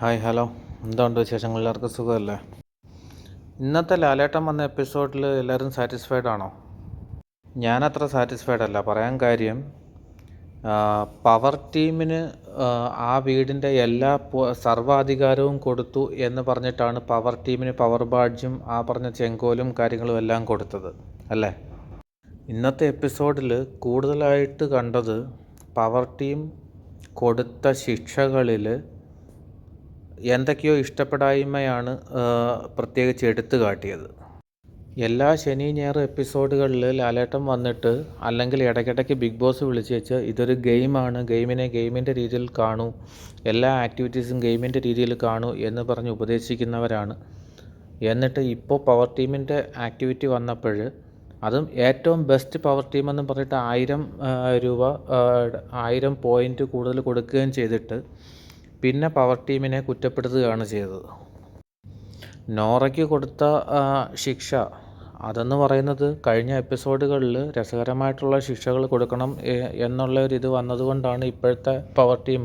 Hi hello. എന്തുണ്ട് വിശേഷങ്ങൾ? എല്ലാവർക്കും സുഖമല്ലേ? ഇന്നത്തെ ലാലേട്ടൻ വന്ന എപ്പിസോഡിൽ എല്ലാവരും സാറ്റിസ്ഫൈഡ് ആണോ? ഞാനത്ര സാറ്റിസ്ഫൈഡ് അല്ല. പറയാൻ കാര്യം പവർ ടീമിന് ആ, വീടിന്റെ എല്ലാ സർവാധികാരവും കൊടുത്തു എന്ന് പറഞ്ഞിട്ടാണ് പവർ ടീമിന് പവർ ബാഡ്ജും ആ പറഞ്ഞ ചെങ്കോലും കാര്യങ്ങളും എല്ലാം കൊടുത്തത്. അല്ലേ? ഇന്നത്തെ എപ്പിസോഡിൽ കൂടുതലായിട്ട് കണ്ടത് പവർ ടീം കൊടുത്ത ശിക്ഷകളിൽ എന്തൊക്കെയോ ഇഷ്ടപ്പെടായ്മയാണ് പ്രത്യേകിച്ച് എടുത്തു കാട്ടിയത്. എല്ലാ ശനി ഞായർ എപ്പിസോഡുകളിൽ ലാലേട്ടം വന്നിട്ട് അല്ലെങ്കിൽ ഇടയ്ക്കിടയ്ക്ക് ബിഗ് ബോസ് വിളിച്ച് വെച്ച് ഇതൊരു ഗെയിമാണ് ഗെയിമിനെ ഗെയിമിന്റെ രീതിയിൽ കാണൂ എല്ലാ ആക്ടിവിറ്റീസും ഗെയിമിന്റെ രീതിയിൽ കാണൂ എന്ന് പറഞ്ഞ് ഉപദേശിക്കുന്നവരാണ്. എന്നിട്ട് ഇപ്പോൾ പവർ ടീമിന്റെ ആക്ടിവിറ്റി വന്നപ്പോൾ അതും ഏറ്റവും ബെസ്റ്റ് പവർ ടീം എന്ന് പറഞ്ഞിട്ട് ആയിരം രൂപ ആയിരം പോയിന്റ് കൂടുതൽ കൊടുക്കുകയും ചെയ്തിട്ട് പിന്നെ പവർ ടീമിനെ കുറ്റപ്പെടുത്തുകയാണ് ചെയ്തത്. നോറയ്ക്ക് കൊടുത്ത ശിക്ഷ അതെന്ന് പറയുന്നത് കഴിഞ്ഞ എപ്പിസോഡുകളിൽ രസകരമായിട്ടുള്ള ശിക്ഷകൾ കൊടുക്കണം എന്നുള്ള ഒരു ഇത് വന്നതുകൊണ്ടാണ് ഇപ്പോഴത്തെ പവർ ടീം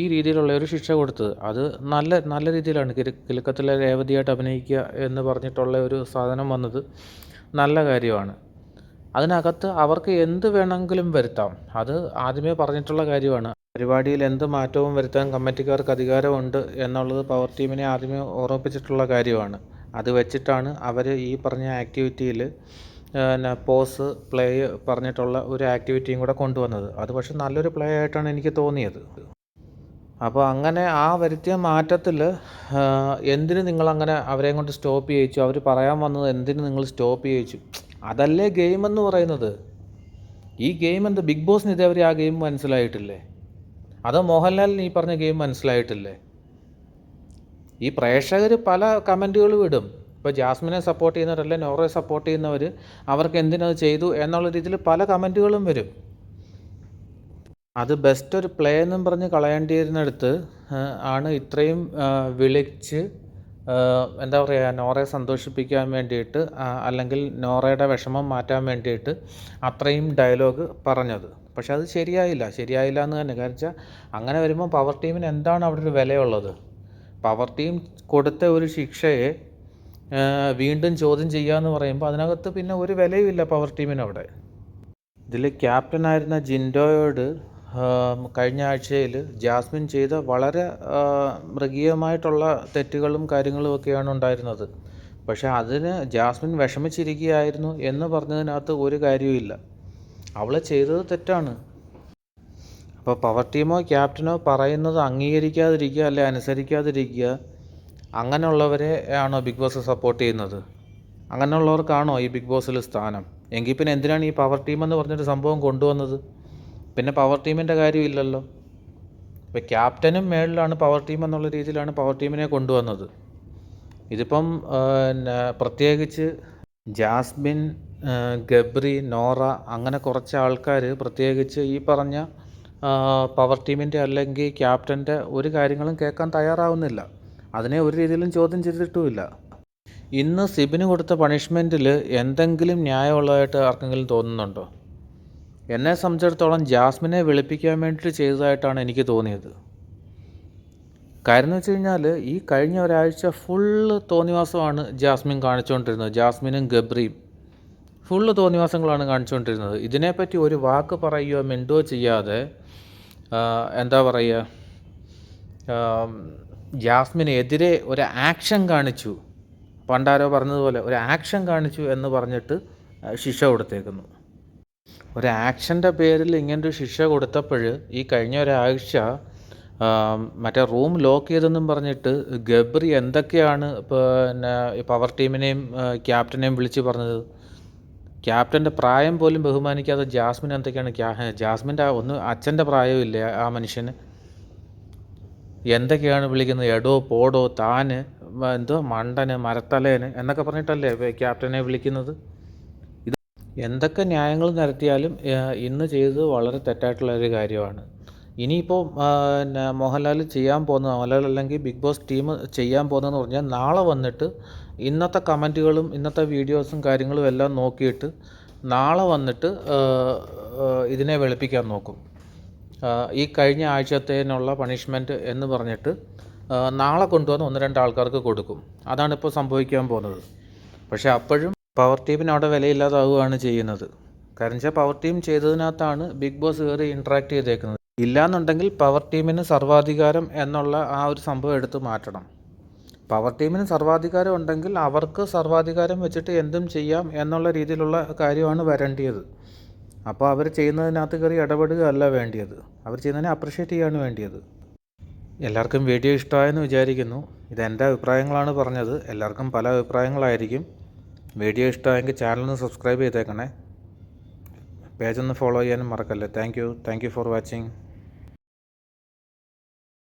ഈ രീതിയിലുള്ള ഒരു ശിക്ഷ കൊടുത്തത്. അത് നല്ല നല്ല രീതിയിലാണ് കിരു കിലുക്കത്തിലെ രേവതിയായിട്ട് അഭിനയിക്കുക എന്ന് പറഞ്ഞിട്ടുള്ള ഒരു സാധനം വന്നത് നല്ല കാര്യമാണ്. അതിനകത്ത് അവർക്ക് എന്ത് വേണമെങ്കിലും വരുത്താം. അത് ആദ്യമേ പറഞ്ഞിട്ടുള്ള കാര്യമാണ്. പരിപാടിയിൽ എന്ത് മാറ്റവും വരുത്താൻ കമ്മിറ്റിക്കാർക്ക് അധികാരമുണ്ട് എന്നുള്ളത് പവർ ടീമിനെ ആദ്യമേ ഓർമ്മിപ്പിച്ചിട്ടുള്ള കാര്യമാണ്. അത് വെച്ചിട്ടാണ് അവർ ഈ പറഞ്ഞ ആക്ടിവിറ്റിയിൽ പിന്നെ പോസ് പ്ലേ പറഞ്ഞിട്ടുള്ള ഒരു ആക്ടിവിറ്റിയും കൂടെ കൊണ്ടുവന്നത്. അത് പക്ഷെ നല്ലൊരു പ്ലേ ആയിട്ടാണ് എനിക്ക് തോന്നിയത്. അപ്പോൾ അങ്ങനെ ആ വരുത്തിയ മാറ്റത്തിൽ എന്തിന് നിങ്ങളങ്ങനെ അവരെയും കൊണ്ട് സ്റ്റോപ്പ് ചെയ്യിച്ചു? അവർ പറയാൻ വന്നത് എന്തിന് നിങ്ങൾ സ്റ്റോപ്പ് ചെയ്യിച്ചു? അതല്ലേ ഗെയിം എന്ന് പറയുന്നത്. ഈ ഗെയിം എന്ത്? ബിഗ് ബോസിന് ഇതേവരെ ആ ഗെയിം മനസ്സിലായിട്ടില്ലേ? അതോ മോഹൻലാലിന് ഈ പറഞ്ഞ ഗെയിം മനസ്സിലായിട്ടില്ലേ? ഈ പ്രേക്ഷകർ പല കമന്റുകൾ വിടും. ഇപ്പോൾ ജാസ്മിനെ സപ്പോർട്ട് ചെയ്യുന്നവരല്ല നോറയെ സപ്പോർട്ട് ചെയ്യുന്നവർ അവർക്ക് എന്തിനത് ചെയ്തു എന്നുള്ള രീതിയിൽ പല കമന്റുകളും വരും. അത് ബെസ്റ്റ് ഒരു പ്ലേ എന്നും പറഞ്ഞ് കളയേണ്ടിയിരുന്നിടത്ത് ആണ് ഇത്രയും വിളിച്ച് എന്താ പറയുക നോറയെ സന്തോഷിപ്പിക്കാൻ വേണ്ടിയിട്ട് അല്ലെങ്കിൽ നോറയുടെ വിഷമം മാറ്റാൻ വേണ്ടിയിട്ട് അത്രയും ഡയലോഗ് പറഞ്ഞത്. പക്ഷെ അത് ശരിയായില്ല. ശരിയായില്ല എന്ന് തന്നെ. കാരണം വെച്ചാൽ അങ്ങനെ വരുമ്പോൾ പവർ ടീമിന് എന്താണ് അവിടെ ഒരു വിലയുള്ളത്? പവർ ടീം കൊടുത്ത ഒരു ശിക്ഷയെ വീണ്ടും ചോദ്യം ചെയ്യുക എന്ന് പറയുമ്പോൾ അതിനകത്ത് പിന്നെ ഒരു വിലയുമില്ല പവർ ടീമിന് അവിടെ. ഇതിൽ ക്യാപ്റ്റനായിരുന്ന ജിൻഡോയോട് കഴിഞ്ഞ ആഴ്ചയിൽ ജാസ്മിൻ ചെയ്ത വളരെ മൃഗീയമായിട്ടുള്ള തെറ്റുകളും കാര്യങ്ങളും ഒക്കെയാണ് ഉണ്ടായിരുന്നത്. പക്ഷേ അതിന് ജാസ്മിൻ വിഷമിച്ചിരിക്കുകയായിരുന്നു എന്ന് പറഞ്ഞതിനകത്ത് ഒരു കാര്യവുമില്ല അവൾ ചെയ്തത് തെറ്റാണ്. അപ്പോൾ പവർ ടീമോ ക്യാപ്റ്റനോ പറയുന്നത് അംഗീകരിക്കാതിരിക്കുക അല്ലെ അനുസരിക്കാതിരിക്കുക അങ്ങനെയുള്ളവരെ ആണോ ബിഗ് ബോസ് സപ്പോർട്ട് ചെയ്യുന്നത്? അങ്ങനെയുള്ളവർക്കാണോ ഈ ബിഗ് ബോസിൽ സ്ഥാനം? എങ്കിൽ പിന്നെ എന്തിനാണ് ഈ പവർ ടീം എന്ന് പറഞ്ഞൊരു സംഭവം കൊണ്ടുവന്നത്? പിന്നെ പവർ ടീമിന്റെ കാര്യമില്ലല്ലോ ഇപ്പോൾ ക്യാപ്റ്റനും മേളിലാണ് പവർ ടീം എന്നുള്ള രീതിയിലാണ് പവർ ടീമിനെ കൊണ്ടുവന്നത്. ഇതിപ്പം പ്രത്യേകിച്ച് ജാസ്മിൻ ഗബ്രി നോറ അങ്ങനെ കുറച്ച് ആൾക്കാർ പ്രത്യേകിച്ച് ഈ പറഞ്ഞ പവർ ടീമിന്റെ അല്ലെങ്കിൽ ക്യാപ്റ്റന്റെ ഒരു കാര്യങ്ങളും കേൾക്കാൻ തയ്യാറാവുന്നില്ല. അതിനെ ഒരു രീതിയിലും ചോദ്യം ചെയ്തിട്ടുമില്ല. ഇന്ന് സിബിന് കൊടുത്ത പണിഷ്മെന്റിൽ എന്തെങ്കിലും ന്യായമുള്ളതായിട്ട് ആർക്കെങ്കിലും തോന്നുന്നുണ്ടോ? എന്നെ സംബന്ധിച്ചിടത്തോളം ജാസ്മിനെ വെളുപ്പിക്കാൻ വേണ്ടിയിട്ട് ചെയ്തതായിട്ടാണ് എനിക്ക് തോന്നിയത്. കാര്യം എന്ന് വെച്ച് കഴിഞ്ഞാൽ ഈ കഴിഞ്ഞ ഒരാഴ്ച ഫുള്ള് തോന്നിവാസമാണ് ജാസ്മിൻ കാണിച്ചുകൊണ്ടിരുന്നത് ജാസ്മിനും ഗബ്രിയും. ഫുള്ള് തോന്നിവാസങ്ങളാണ് കാണിച്ചുകൊണ്ടിരുന്നത്. ഇതിനെപ്പറ്റി ഒരു വാക്ക് പറയുകയോ മിണ്ടുകയോ ചെയ്യാതെ എന്താ പറയുക ജാസ്മിനെതിരെ ഒരു ആക്ഷൻ കാണിച്ചു. പണ്ടാരോ പറഞ്ഞതുപോലെ ഒരു ആക്ഷൻ കാണിച്ചു എന്ന് പറഞ്ഞിട്ട് ശിക്ഷ കൊടുത്തേക്കുന്നു. ഒരു ആക്ഷന്റെ പേരിൽ ഇങ്ങനൊരു ശിക്ഷ കൊടുത്തപ്പോൾ ഈ കഴിഞ്ഞ ഒരാഴ്ച മറ്റേ റൂം ലോക്ക് ചെയ്തെന്നും പറഞ്ഞിട്ട് ഗബ്രി എന്തൊക്കെയാണ് പിന്നെ പവർ ടീമിനെയും ക്യാപ്റ്റനെയും വിളിച്ച് പറഞ്ഞത്? ക്യാപ്റ്റന്റെ പ്രായം പോലും ബഹുമാനിക്കാതെ ജാസ്മിൻ എന്തൊക്കെയാണ് ക്യാ ജാസ്മിന്റെ ആ ഒന്ന് അച്ഛന്റെ പ്രായമില്ല ആ മനുഷ്യന്? എന്തൊക്കെയാണ് വിളിക്കുന്നത്? എടോ പോടോ താന് എന്തോ മണ്ടന് മരത്തലേന് എന്നൊക്കെ പറഞ്ഞിട്ടല്ലേ ക്യാപ്റ്റനെ വിളിക്കുന്നത്? ഇത് എന്തൊക്കെ ന്യായങ്ങൾ നിരത്തിയാലും ഇന്ന് ചെയ്തത് വളരെ തെറ്റായിട്ടുള്ള ഒരു കാര്യമാണ്. ഇനിയിപ്പോൾ പിന്നെ മോഹൻലാൽ ചെയ്യാൻ പോകുന്ന മോഹൻലാൽ അല്ലെങ്കിൽ ബിഗ് ബോസ് ടീം ചെയ്യാൻ പോകുന്നതെന്ന് പറഞ്ഞാൽ നാളെ വന്നിട്ട് ഇന്നത്തെ കമന്റുകളും ഇന്നത്തെ വീഡിയോസും കാര്യങ്ങളും എല്ലാം നോക്കിയിട്ട് നാളെ വന്നിട്ട് ഇതിനെ വെളുപ്പിക്കാൻ നോക്കും. ഈ കഴിഞ്ഞ ആഴ്ചത്തേനുള്ള പണിഷ്മെന്റ് എന്ന് പറഞ്ഞിട്ട് നാളെ കൊണ്ടുവന്ന് ഒന്ന് രണ്ട് ആൾക്കാർക്ക് കൊടുക്കും. അതാണ് ഇപ്പോൾ സംഭവിക്കാൻ പോകുന്നത്. പക്ഷേ അപ്പോഴും പവർ ടീമിന് അവിടെ വിലയില്ലാതാവുകയാണ് ചെയ്യുന്നത്. കാരണം വെച്ചാൽ പവർ ടീം ചെയ്തതിനകത്താണ് ബിഗ് ബോസ് കയറി ഇൻട്രാക്ട് ചെയ്തേക്കുന്നത്. ഇല്ലാന്നുണ്ടെങ്കിൽ പവർ ടീമിന് സർവാധികാരം എന്നുള്ള ആ ഒരു സംഭവം എടുത്ത് മാറ്റണം. പവർ ടീമിന് സർവാധികാരം ഉണ്ടെങ്കിൽ അവർക്ക് സർവാധികാരം വെച്ചിട്ട് എന്തും ചെയ്യാം എന്നുള്ള രീതിയിലുള്ള കാര്യമാണ് വരേണ്ടത് അപ്പോൾ അവർ ചെയ്യുന്നതിനകത്ത് കയറി ഇടപെടുക അല്ല വേണ്ടിയത്. അവർ ചെയ്യുന്നതിനെ അപ്രിഷ്യേറ്റ് ചെയ്യാണ് വേണ്ടിയത്. എല്ലാവർക്കും വീഡിയോ ഇഷ്ടമായെന്ന് വിചാരിക്കുന്നു. ഇതെന്റെ അഭിപ്രായങ്ങളാണ് പറഞ്ഞത്. എല്ലാവർക്കും പല അഭിപ്രായങ്ങളായിരിക്കും. വീഡിയോ ഇഷ്ടമായെങ്കിൽ ചാനൽ ഒന്ന് സബ്സ്ക്രൈബ് ചെയ്തേക്കണേ. പേജൊന്ന് ഫോളോ ചെയ്യാനും മറക്കല്ലേ. Thank you thank you for watching